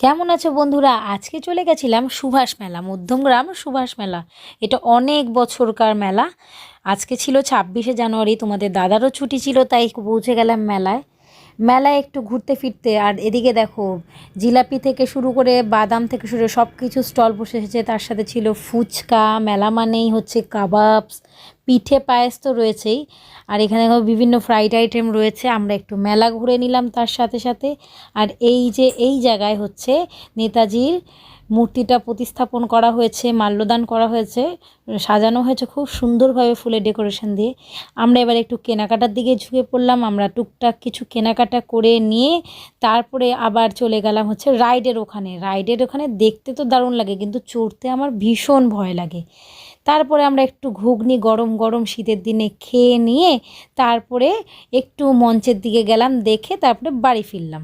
কেমন আছো বন্ধুরা? আজকে চলে গেছিলাম সুভাষ মেলা, মধ্যমগ্রাম সুভাষ মেলা। এটা অনেক বছরকার মেলা। আজকে ছিল ছাব্বিশে জানুয়ারি, তোমাদের দাদারও ছুটি ছিল, তাই পৌঁছে গেলাম মেলায়। মেলায় একটু ঘুরতে ফিরতে, আর এদিকে দেখো, জিলাপি থেকে শুরু করে বাদাম থেকে শুরু সব কিছু স্টল বসে এসেছে। তার সাথে ছিল ফুচকা, মেলা মানেই হচ্ছে কাবাবস, পিঠে পায়েস তো রয়েছেই। আর এখানে বিভিন্ন ফ্রাইড আইটেম রয়েছে, আমরা একটু মেলা ঘুরে নিলাম তার সাথে সাথে। আর এই যে, এই জায়গায় হচ্ছে নেতাজির মূর্তিটা প্রতিস্থাপন করা হয়েছে, মাল্যদান করা হয়েছে, সাজানো হয়েছে খুব সুন্দরভাবে ফুলের ডেকোরেশন দিয়ে। আমরা এবার একটু কেনাকাটার দিকে ঝুঁকে পড়লাম, আমরা টুকটাক কিছু কেনাকাটা করে নিয়ে তারপরে আবার চলে গেলাম হচ্ছে রাইডের ওখানে। রাইডের ওখানে দেখতে তো দারুণ লাগে, কিন্তু চড়তে আমার ভীষণ ভয় লাগে। তারপরে আমরা একটু ঘুগনি গরম গরম শীতের দিনে খেয়ে নিয়ে তারপরে একটু মঞ্চের দিকে গেলাম, দেখে তারপরে বাড়ি ফিরলাম।